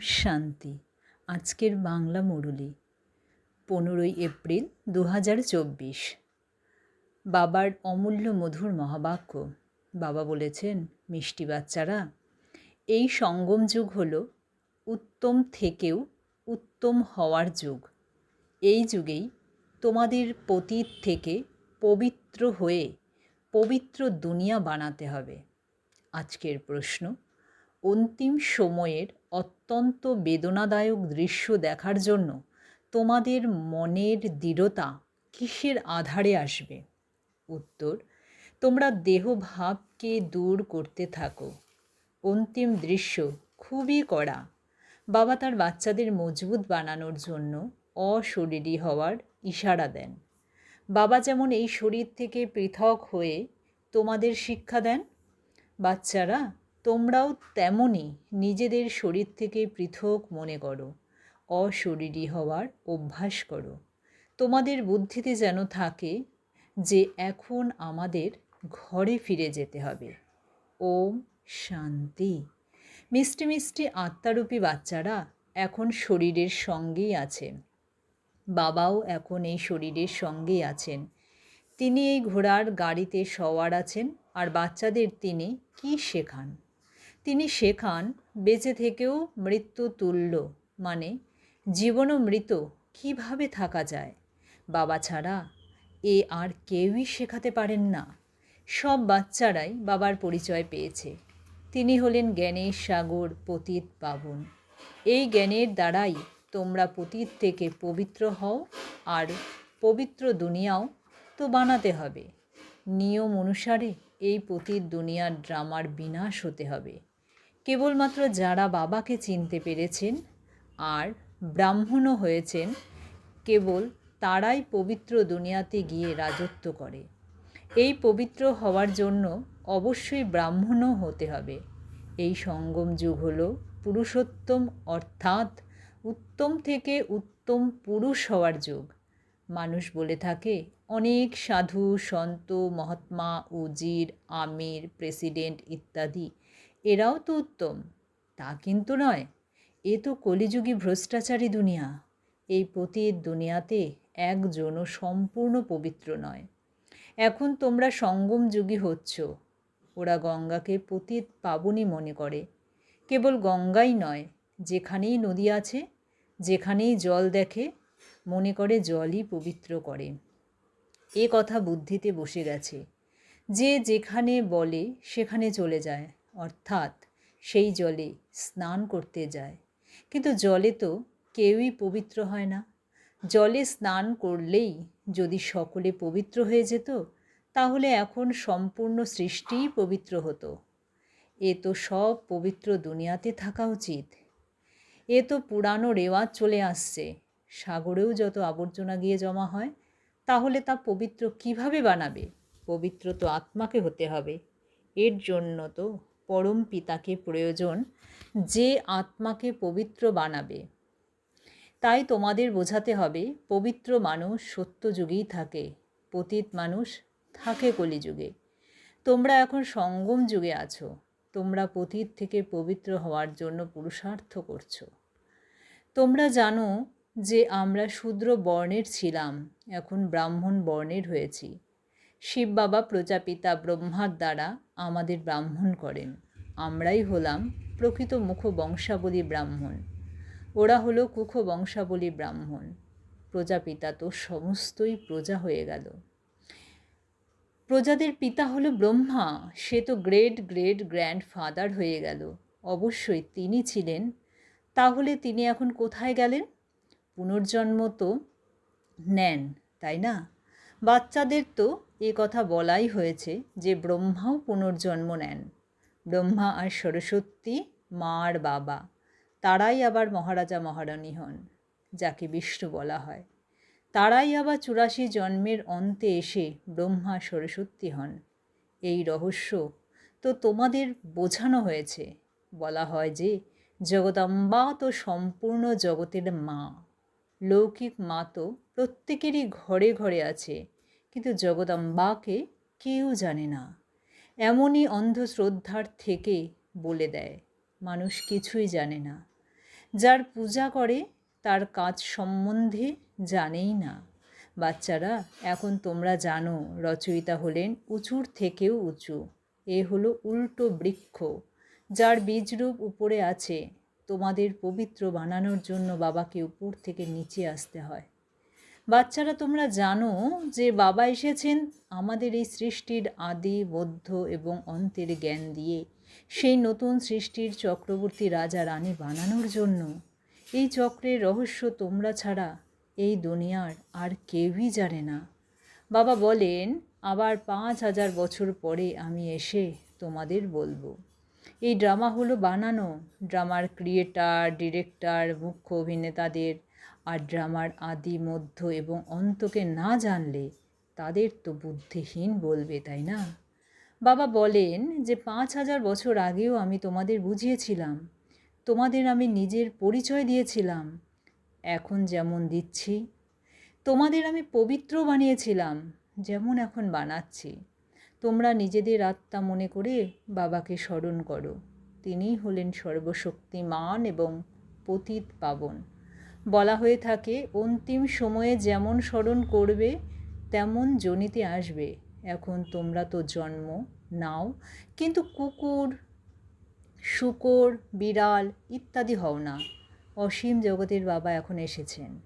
শান্তি। আজকের বাংলা মুরুলি, পনেরোই এপ্রিল দু হাজার চব্বিশ। বাবার অমূল্য মধুর মহাবাক্য, বাবা বলেছেন, মিষ্টি বাচ্চারা, এই সঙ্গম যুগ হল উত্তম থেকেও উত্তম হওয়ার যুগ। এই যুগেই তোমাদের পতীত থেকে পবিত্র হয়ে পবিত্র দুনিয়া বানাতে হবে। আজকের প্রশ্ন অন্তিম সময়ের অত্যন্ত বেদনাদায়ক দৃশ্য দেখার জন্য তোমাদের মনের দৃঢ়তা কিসের আধারে আসবে? উত্তর, তোমরা দেহভাবকে দূর করতে থাকো। অন্তিম দৃশ্য খুবই কড়া। বাবা তার বাচ্চাদের মজবুত বানানোর জন্য অশরীরী হওয়ার ইশারা দেন। বাবা যেমন এই শরীর থেকে পৃথক হয়ে তোমাদের শিক্ষা দেন, বাচ্চারা তোমরাও তেমনই নিজেদের শরীর থেকে পৃথক মনে করো, অশরীরী হওয়ার অভ্যাস করো। তোমাদের বুদ্ধিতে যেন থাকে যে এখন আমাদের ঘরে ফিরে যেতে হবে। ওম শান্তি। মিষ্টি মিষ্টি আত্মারূপী বাচ্চারা এখন শরীরের সঙ্গেই আছে বাবাও এখন এই শরীরের সঙ্গেই আছেন। তিনি এই ঘোড়ার গাড়িতে সওয়ার আছেন আর বাচ্চাদের তিনি কি শেখান? তিনি শেখান বেঁচে থেকেও মৃত্যু তুল্য। মানে জীবন ও মৃত, কীভাবে থাকা যায়? বাবা ছাড়া এ আর কেউই শেখাতে পারেন না। সব বাচ্চারাই বাবার পরিচয় পেয়েছে। তিনি হলেন জ্ঞানের সাগর পতীত পাবন এই জ্ঞানের দ্বারাই তোমরা পতীত থেকে পবিত্র হও আর পবিত্র দুনিয়াও তো বানাতে হবে। নিয়ম অনুসারে এই পতীত দুনিয়ার ড্রামার বিনাশ হতে হবে। কেবলমাত্র যারা বাবাকে চিনতে পেরেছেন আর ব্রাহ্মণও হয়েছেন, কেবল তারাই পবিত্র দুনিয়াতে গিয়ে রাজত্ব করে। এই পবিত্র হওয়ার জন্য অবশ্যই ব্রাহ্মণও হতে হবে। এই সঙ্গম যুগ হল পুরুষোত্তম, অর্থাৎ উত্তম থেকে উত্তম পুরুষ হওয়ার যুগ। মানুষ বলে থাকে, অনেক সাধু, সন্ত, মহাত্মা, উজির, আমির, প্রেসিডেন্ট ইত্যাদি এরাও তো উত্তম। তা কিন্তু নয়। এ তো কলিযুগী ভ্রষ্টাচারী দুনিয়া। এই পতীত দুনিয়াতে একজনও সম্পূর্ণ পবিত্র নয়। এখন তোমরা সঙ্গম যুগী হচ্ছ। ওরা গঙ্গাকে পতীত পাবনই মনে করে। কেবল গঙ্গাই নয়, যেখানেই নদী আছে, যেখানেই জল দেখে, মনে করে জলই পবিত্র করে। এ কথা বুদ্ধিতে বসে গেছে। যে যেখানে বলে, সেখানে চলে যায়। অর্থাৎ সেই জলে স্নান করতে যায়। কিন্তু জলে তো কেউই পবিত্র হয় না। জলে স্নান করলেই যদি সকলে পবিত্র হয়ে যেত, তাহলে এখন সম্পূর্ণ সৃষ্টিই পবিত্র হতো। এ তো সব পবিত্র দুনিয়াতে থাকা উচিত। এ তো পুরানো রেওয়াজ চলে আসছে। সাগরেও যত আবর্জনা গিয়ে জমা হয়, তাহলে তা পবিত্র কীভাবে বানাবে? পবিত্র তো আত্মাকে হতে হবে। এর জন্য তো পরম পিতাকে প্রয়োজন যে আত্মাকে পবিত্র বানাবে। তাই তোমাদের বোঝাতে হবে, পবিত্র মানুষ সত্যযুগেই থাকে, পতিত মানুষ থাকে কলিযুগে। তোমরা এখন সঙ্গম যুগে আছো, তোমরা পতীত থেকে পবিত্র হওয়ার জন্য পুরুষার্থ করছ। তোমরা জানো যে আমরা শূদ্র বর্ণের ছিলাম, এখন ব্রাহ্মণ বর্ণের হয়েছি। শিব বাবা প্রজাপিতা ব্রহ্মার দ্বারা আমাদের ব্রাহ্মণ করেন। আমরাই হলাম প্রকৃত মুখ বংশাবলী ব্রাহ্মণ। ওরা হলো কুখ বংশাবলী ব্রাহ্মণ। প্রজাপিতা তো সমস্তই প্রজা হয়ে গেল। প্রজাদের পিতা হলো ব্রহ্মা। সে তো গ্রেট গ্রেট গ্র্যান্ড ফাদার হয়ে গেল। অবশ্যই তিনি ছিলেন। তাহলে তিনি এখন কোথায় গেলেন? পুনর্জন্ম তো নেন, তাই না? বাচ্চাদের তো এ কথা বলাই হয়েছে যে ব্রহ্মাও পুনর্জন্ম নেন। ব্রহ্মা আর সরস্বতী মা আর বাবা। তারাই আবার মহারাজা মহারানী হন, যাকে বিষ্ণু বলা হয়। তারাই আবার চুরাশি জন্মের অন্তে এসে ব্রহ্মা সরস্বতী হন। এই রহস্য তো তোমাদের বোঝানো হয়েছে। বলা হয় যে জগদম্বা তো সম্পূর্ণ জগতের মা। লৌকিক মা তো প্রত্যেকেরই ঘরে ঘরে আছে। কিন্তু জগদম্বাকে কেউ জানে না। এমনই অন্ধশ্রদ্ধার থেকে বলে দেয়, মানুষ কিছুই জানে না। যার পূজা করে, তার কাজ সম্বন্ধে জানেই না। বাচ্চারা, এখন তোমরা জানো, রচয়িতা হলেন উঁচুর থেকেও উঁচু। এ হলো উল্টো বৃক্ষ, যার বীজরূপ উপরে আছে। তোমাদের পবিত্র বানানোর জন্য বাবাকে উপর থেকে নিচে আসতে হয়। বাচ্চারা তোমরা জানো যে বাবা এসেছেন আমাদের এই সৃষ্টির আদি মধ্য এবং অন্তের জ্ঞান দিয়ে। সেই নতুন সৃষ্টির চক্রবর্তী রাজা রানী বানানোর জন্য। এই চক্রের রহস্য তোমরা ছাড়া এই দুনিয়ার আর কেউই জানে না। বাবা বলেন, আবার পাঁচ হাজার বছর পরে আমি এসে তোমাদের বলব। এই ড্রামা হলো বানানো। ড্রামার ক্রিয়েটার, ডিরেক্টর, মুখ্য অভিনেতাদের আর ড্রামার আদি, মধ্য এবং অন্তকে না জানলে তাদের তো বুদ্ধিহীন বলবে, তাই না? বাবা বলেন যে, পাঁচ হাজার বছর আগেও আমি তোমাদের বুঝিয়েছিলাম, তোমাদের আমি নিজের পরিচয় দিয়েছিলাম, এখন যেমন দিচ্ছি, তোমাদের আমি পবিত্র বানিয়েছিলাম, যেমন এখন বানাচ্ছি, তোমরা নিজেদের আত্মা মনে করে বাবাকে স্মরণ করো, তিনিই হলেন সর্বশক্তিমান এবং পতিত পাবন। বলা হয়ে থাকে, অন্তিম সময়ে যেমন স্মরণ করবে, তেমন জনিতে আসবে। এখন তোমরা তো জন্ম নাও। কিন্তু কুকুর, শুকর, বিড়াল ইত্যাদি হও না। অসীম জগতের বাবা এখন এসেছেন।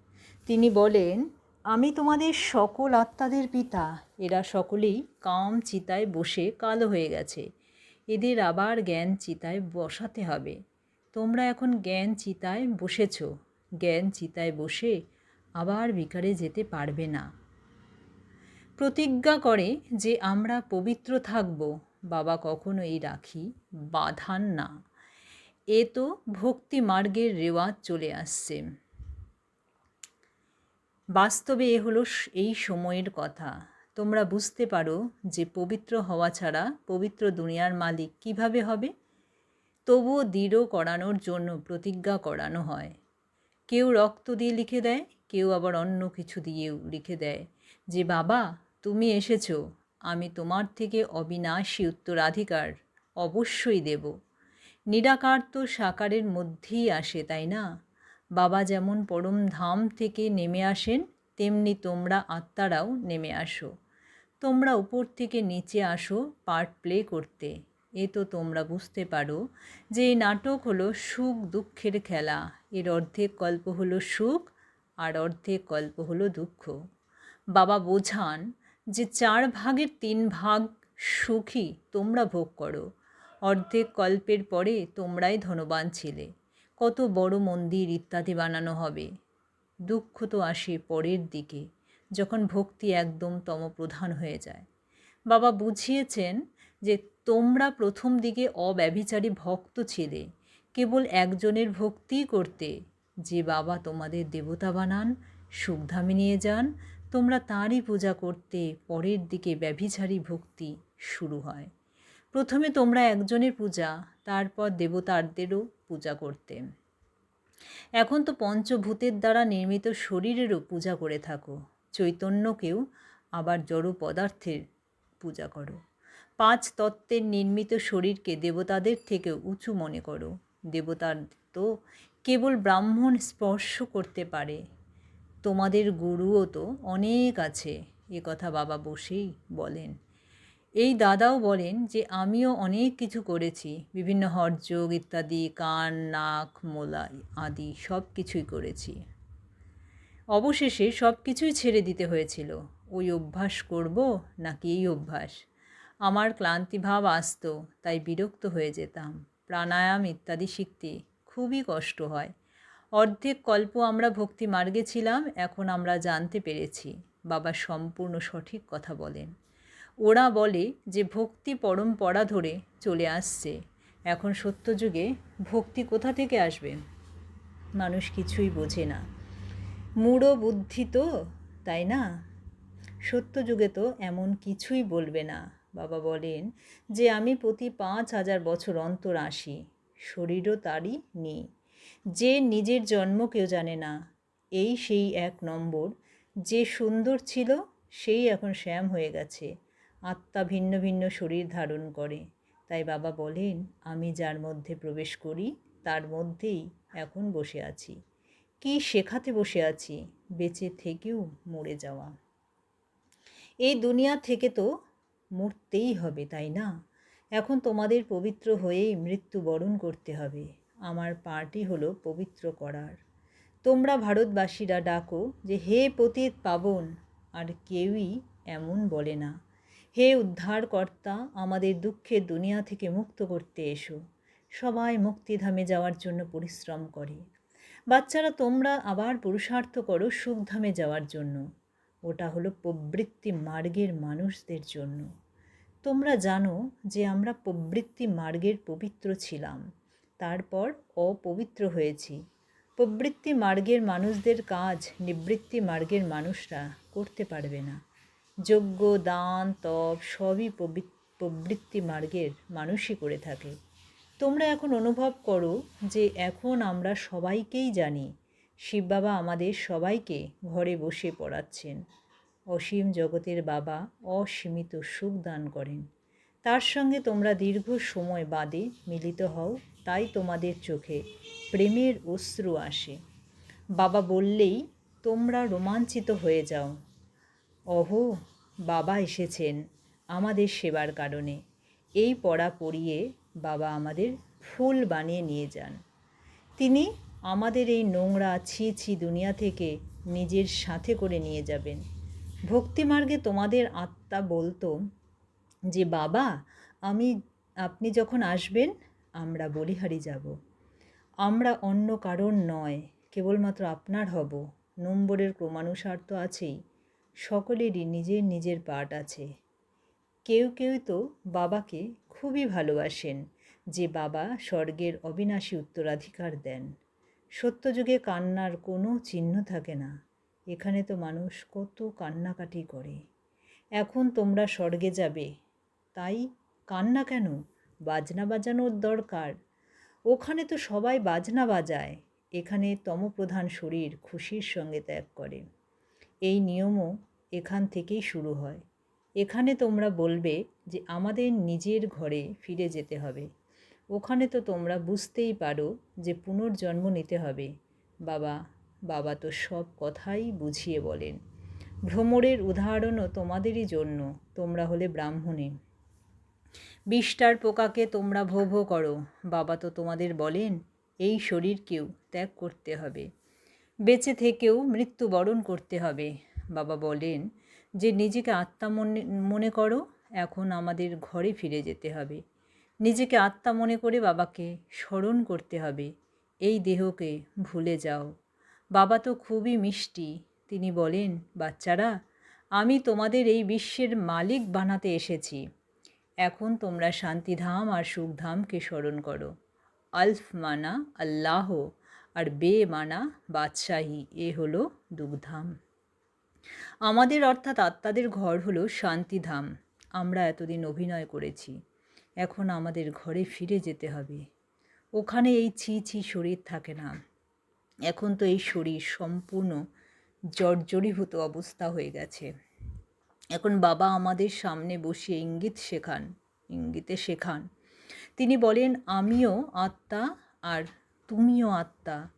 তিনি বলেন, আমি তোমাদের সকল আত্মাদের পিতা। এরা সকলেই কাম চিতায় বসে কালো হয়ে গেছে। এদের আবার জ্ঞান চিতায় বসাতে হবে। তোমরা এখন জ্ঞান চিতায় বসেছ। জ্ঞান চিতায় বসে আবার বিকারে যেতে পারবে না। প্রতিজ্ঞা করে যে আমরা পবিত্র থাকব, বাবা কখনো এই রাখি বাঁধান না। এ তো ভক্তি মার্গের রেওয়াজ চলে আসছে। বাস্তবে এ হলো এই সময়ের কথা। তোমরা বুঝতে পারো যে পবিত্র হওয়া ছাড়া পবিত্র দুনিয়ার মালিক কীভাবে হবে? তবুও দৃঢ় করানোর জন্য প্রতিজ্ঞা করানো হয়। কেউ রক্ত দিয়ে লিখে দেয়, কেউ আবার অন্য কিছু দিয়েও লিখে দেয়। যে, বাবা, তুমি এসেছ, আমি তোমার থেকে অবিনাশী উত্তরাধিকার অবশ্যই দেব। নিরাকার তো সাকারের মধ্যেই আসে, তাই না? বাবা যেমন পরম ধাম থেকে নেমে আসেন, তেমনি তোমরা আত্মারাও নেমে আসো। তোমরা উপর থেকে নিচে আসো পার্ট প্লে করতে। এ তো তোমরা বুঝতে পারো যে, এই নাটক হলো সুখ দুঃখের খেলা। এর অর্ধেক গল্প হলো সুখ আর অর্ধেক গল্প হলো দুঃখ। বাবা বোঝান যে চার ভাগের তিন ভাগ সুখী তোমরা ভোগ করো। অর্ধেক কল্পের পরে তোমরাই ধনবান ছিলে। কত বড় মন্দির ইত্যাদি বানানো হবে। দুঃখ তো আসে পরের দিকে, যখন ভক্তি একদম তমপ্রধান হয়ে যায়। বাবা বুঝিয়েছেন যে তোমরা প্রথম দিকে অব্যভিচারী ভক্ত ছিলে। কেবল একজনের ভক্তিই করতে। যে বাবা তোমাদের দেবতা বানান, সুখধামে নিয়ে যান, তোমরা তাঁরই পূজা করতে, পরের দিকে ব্যভিচারী ভক্তি শুরু হয়। প্রথমে তোমরা একজনের পূজা, তারপর দেবতারদেরও পূজা করতে। এখন তো পঞ্চভূতের দ্বারা নির্মিত শরীরেরও পূজা করে থাকো। চৈতন্যকেও আবার জড় পদার্থের পূজা করো। পাঁচ তত্ত্বের নির্মিত শরীরকে দেবতাদের থেকেও উঁচু মনে করো। দেবতার তো কেবল ব্রাহ্মণ স্পর্শ করতে পারে। তোমাদের গুরুও তো অনেক আছে, এ কথা বাবা বসেই বলেন। এই দাদাও বলেন যে, আমিও অনেক কিছু করেছি, বিভিন্ন হরযোগ ইত্যাদি, কান, নাক, মোলা আদি সব কিছুই করেছি। অবশেষে সব কিছুই ছেড়ে দিতে হয়েছিল। ওই অভ্যাস করব নাকি এই অভ্যাস? আমার ক্লান্তিভাব আসতো, তাই বিরক্ত হয়ে যেতাম। প্রাণায়াম ইত্যাদি শিখতে খুবই কষ্ট হয়। অর্ধেক কল্প আমরা ভক্তি মার্গে ছিলাম, এখন আমরা জানতে পেরেছি বাবা সম্পূর্ণ সঠিক কথা বলেন। ওরা বলে যে ভক্তি পরম্পরা ধরে চলে আসছে। এখন সত্যযুগে ভক্তি কোথা থেকে আসবে? মানুষ কিছুই বোঝে না। মূঢ় বুদ্ধি তো, তাই না? সত্যযুগে তো এমন কিছুই বলবে না। বাবা বলেন যে আমি প্রতি পাঁচ হাজার বছর অন্তর আসি, শরীরও তারই নেই। যে নিজের জন্ম কেউ জানে না, এই সেই এক নম্বর। যে সুন্দর ছিল, সেই এখন শ্যাম হয়ে গেছে। আত্মা ভিন্ন ভিন্ন শরীর ধারণ করে। তাই বাবা বলেন, আমি যার মধ্যে প্রবেশ করি, তার মধ্যেই এখন বসে আছি। কি শেখাতে বসে আছি? বেঁচে থেকেও মরে যাওয়া। এই দুনিয়া থেকে তো মরতেই হবে, তাই না? এখন তোমাদের পবিত্র হয়েই মৃত্যু বরণ করতে হবে। আমার পার্টি হলো পবিত্র করার। তোমরা ভারতবাসীরা ডাকো যে, হে পতিত পাবন, আর কেউই এমন বলে না। হে উদ্ধারকর্তা, আমাদের দুঃখের দুনিয়া থেকে মুক্ত করতে এসো। সবাই মুক্তিধামে যাওয়ার জন্য পরিশ্রম করে। বাচ্চারা, তোমরা আবার পুরুষার্থ করো সুখধামে যাওয়ার জন্য। ওটা হলো প্রবৃত্তি মার্গের মানুষদের জন্য। তোমরা জানো যে আমরা প্রবৃত্তি মার্গের পবিত্র ছিলাম, তারপর অপবিত্র হয়েছি। প্রবৃত্তি মার্গের মানুষদের কাজ নিবৃত্তি মার্গের মানুষরা করতে পারবে না। যজ্ঞ, দান, তপ সবই প্রবৃত্তি মার্গের মানুষই করে থাকে। তোমরা এখন অনুভব করো যে এখন আমরা সবাইকেই জানি শিব বাবা আমাদের সবাইকে ঘরে বসে পড়াচ্ছেন। অসীম জগতের বাবা অসীমিত সুখ দান করেন। তার সঙ্গে তোমরা দীর্ঘ সময় বাদে মিলিত হও, তাই তোমাদের চোখে প্রেমের অশ্রু আসে। বাবা বললেই, তোমরা রোমাঞ্চিত হয়ে যাও। অহো বাবা এসেছেন আমাদের সেবার কারণে। এই পড়া পড়িয়ে বাবা আমাদের ফুল বানিয়ে নিয়ে যান। তিনি আমাদের এই নোংরা ছি ছি দুনিয়া থেকে নিজের সাথে করে নিয়ে যাবেন। ভক্তিমার্গে তোমাদের আত্মা বলতো যে, বাবা, আমি, আপনি যখন আসবেন, আমরা বলিহারি যাব। আমরা অন্য কারণ নয়, কেবলমাত্র আপনার হব। নম্বরের ক্রমানুসার তো আছেই, সকলেরই নিজের নিজের পাঠ আছে। কেউ কেউ তো বাবাকে খুবই ভালোবাসেন, যে বাবা স্বর্গের অবিনাশী উত্তরাধিকার দেন। সত্যযুগে কান্নার কোনো চিহ্ন থাকে না। এখানে তো মানুষ কত কান্নাকাটি করে। এখন তোমরা স্বর্গে যাবে। তাই কান্না কেন? বাজনা বাজানোর দরকার। ওখানে তো সবাই বাজনা বাজায়। এখানে তমপ্রধান শরীর খুশির সঙ্গে ত্যাগ করে। এই নিয়মও এখান থেকেই শুরু হয়। এখানে তোমরা বলবে যে আমাদের নিজের ঘরে ফিরে যেতে হবে। ওখানে তো তোমরা বুঝতেই পারো যে পুনর্জন্ম নিতে হবে। বাবা বাবা তো সব কথাই বুঝিয়ে বলেন। ভ্রমরের উদাহরণও তোমাদেরই জন্য, তোমরা হলে ব্রাহ্মণে। বিষ্টার পোকাকে তোমরা ভো ভো করো, বাবা তো তোমাদের বলেন, এই শরীরকেও ত্যাগ করতে হবে। বেঁচে থেকেও মৃত্যু বরণ করতে হবে, বাবা বলেন। যে নিজেকে আত্মা মনে মনে করো, এখন আমাদের ঘরে ফিরে যেতে হবে। নিজেকে আত্মা মনে করে বাবাকে স্মরণ করতে হবে। এই দেহকে ভুলে যাও। বাবা তো খুবই মিষ্টি। তিনি বলেন, বাচ্চারা, আমি তোমাদের এই বিশ্বের মালিক বানাতে এসেছি। এখন তোমরা শান্তিধাম আর সুখধামকে স্মরণ করো। আলফ মানা আল্লাহ আর বে মানা বাদশাহী। এ হলো দুগ্ধাম। আমাদের অর্থাৎ আত্মাদের ঘর হলো শান্তিধাম। আমরা এতদিন অভিনয় করেছি। এখন আমাদের ঘরে ফিরে যেতে হবে। ওখানে এই ছি ছি শরীর থাকে না। এখন তো এই শরীর সম্পূর্ণ জর্জরীভূত অবস্থা হয়ে গেছে। এখন বাবা আমাদের সামনে বসিয়ে ইঙ্গিত শেখান, ইঙ্গিতে শেখান। তিনি বলেন, আমিও আত্মা আর তুমিও আত্মা।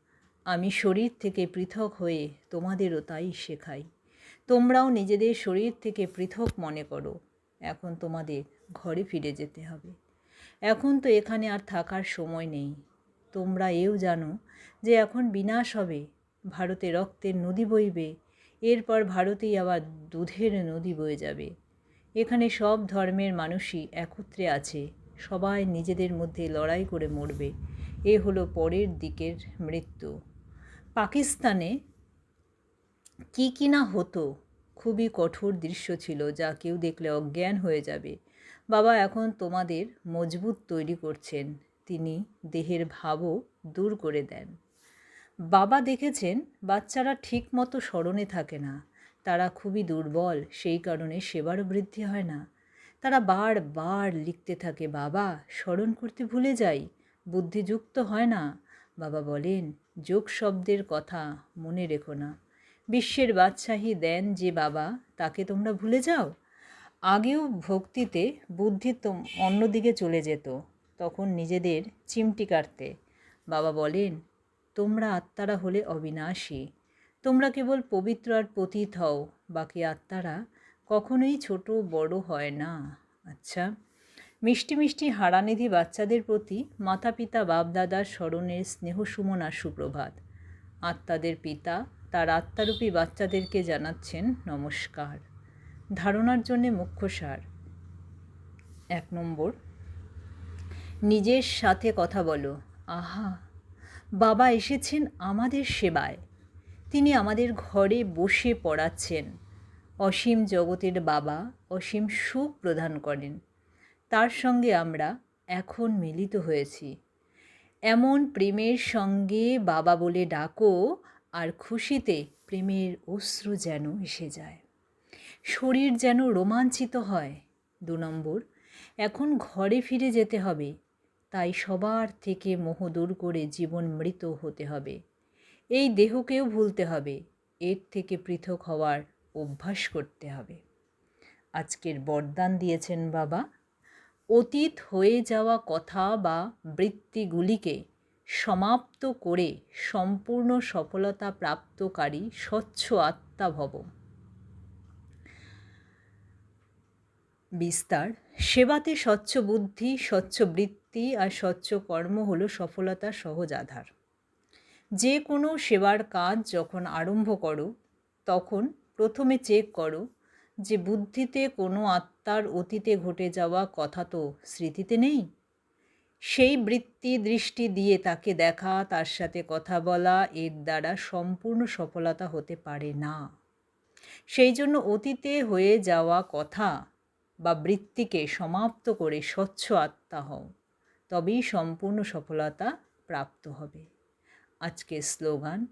আমি শরীর থেকে পৃথক হয়ে তোমাদেরও তাই শেখাই। তোমরাও নিজেদের শরীর থেকে পৃথক মনে করো। এখন তোমাদের ঘরে ফিরে যেতে হবে। এখন তো এখানে আর থাকার সময় নেই। তোমরা এও জানো যে এখন বিনাশ হবে, ভারতে রক্তের নদী বইবে, এরপর ভারতেই আবার দুধের নদী বয়ে যাবে। এখানে সব ধর্মের মানুষই একত্রে আছে, সবাই নিজেদের মধ্যে লড়াই করে মরবে। এ হলো পরের দিকের মৃত্যু। পাকিস্তানে কী কী না হতো, খুবই কঠোর দৃশ্য ছিল যা কেউ দেখলে অজ্ঞান হয়ে যাবে। বাবা এখন তোমাদের মজবুত তৈরি করছেন। তিনি দেহের ভাবও দূর করে দেন। বাবা দেখেছেন বাচ্চারা ঠিক মতো স্মরণে থাকে না। তারা খুবই দুর্বল, সেই কারণে সেবারও বৃদ্ধি হয় না। তারা বারবার লিখতে থাকে, বাবা, স্মরণ করতে ভুলে যাই, বুদ্ধিযুক্ত হয় না। বাবা বলেন, যোগ শব্দের কথা মনে রেখো না। বিশ্বের বাদশাহী দেন যে বাবা, তাকে তোমরা ভুলে যাও? আগেও ভক্তিতে বুদ্ধি তো অন্যদিকে চলে যেত, তখন নিজেদের চিমটি কাটতে। বাবা বলেন, তোমরা আত্মারা হলে অবিনাশী। তোমরা কেবল পবিত্র আর পতীত হও, বাকি আত্মারা কখনোই ছোট বড় হয় না। আচ্ছা মিষ্টি মিষ্টি হারানিধি বাচ্চাদের প্রতি মাতা পিতা বাপদাদার স্মরণের স্নেহ সুমন সুপ্রভাত। আত্মাদের পিতা তার আত্মারূপী বাচ্চাদেরকে জানাচ্ছেন নমস্কার। ধারণার জন্যে মুখ্য সার। এক নম্বর, নিজের সাথে কথা বলো। আহা, বাবা এসেছেন আমাদের সেবায়। তিনি আমাদের ঘরে বসে পড়াচ্ছেন। অসীম জগতের বাবা অসীম সুখ প্রদান করেন। তার সঙ্গে আমরা এখন মিলিত হয়েছি। এমন প্রেমের সঙ্গে বাবা বলে ডাকো, আর খুশিতে প্রেমের অশ্রু যেন এসে যায়। শরীর যেন রোমাঞ্চিত হয়। দু নম্বর, এখন ঘরে ফিরে যেতে হবে। তাই সবার থেকে মোহ দূর করে জীবন মৃত হতে হবে। এই দেহকেও ভুলতে হবে। এর থেকে পৃথক হওয়ার অভ্যাস করতে হবে। আজকের বরদান দিয়েছেন বাবা। অতীত হয়ে যাওয়া কথা বা বৃত্তিগুলিকে সমাপ্ত করে সম্পূর্ণ সফলতা প্রাপ্তকারী স্বচ্ছ আত্মা ভব বিস্তার। সেবাতে স্বচ্ছ বুদ্ধি, স্বচ্ছ বৃত্তি আর স্বচ্ছ কর্ম হলো সফলতার সহজ আধার। যে কোনো সেবার কাজ যখন আরম্ভ করো, তখন প্রথমে চেক করো যে বুদ্ধিতে কোনো আত্মার অতীতে ঘটে যাওয়া কথা তো স্মৃতিতে নেই। সেই বৃত্তি দৃষ্টি দিয়ে তাকে দেখা, তার সাথে কথা বলা, এর দ্বারা সম্পূর্ণ সফলতা হতে পারে না। সেই জন্য অতীতে হয়ে যাওয়া কথা বা বৃত্তিকে সমাপ্ত করে স্বচ্ছ আত্মা হও, তবেই সম্পূর্ণ সফলতা প্রাপ্ত হবে। আজকে স্লোগান,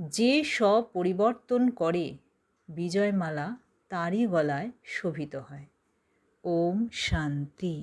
যে সব পরিবর্তন করে, বিজয়মালা তারই গলায় শোভিত হয়। ওম শান্তি।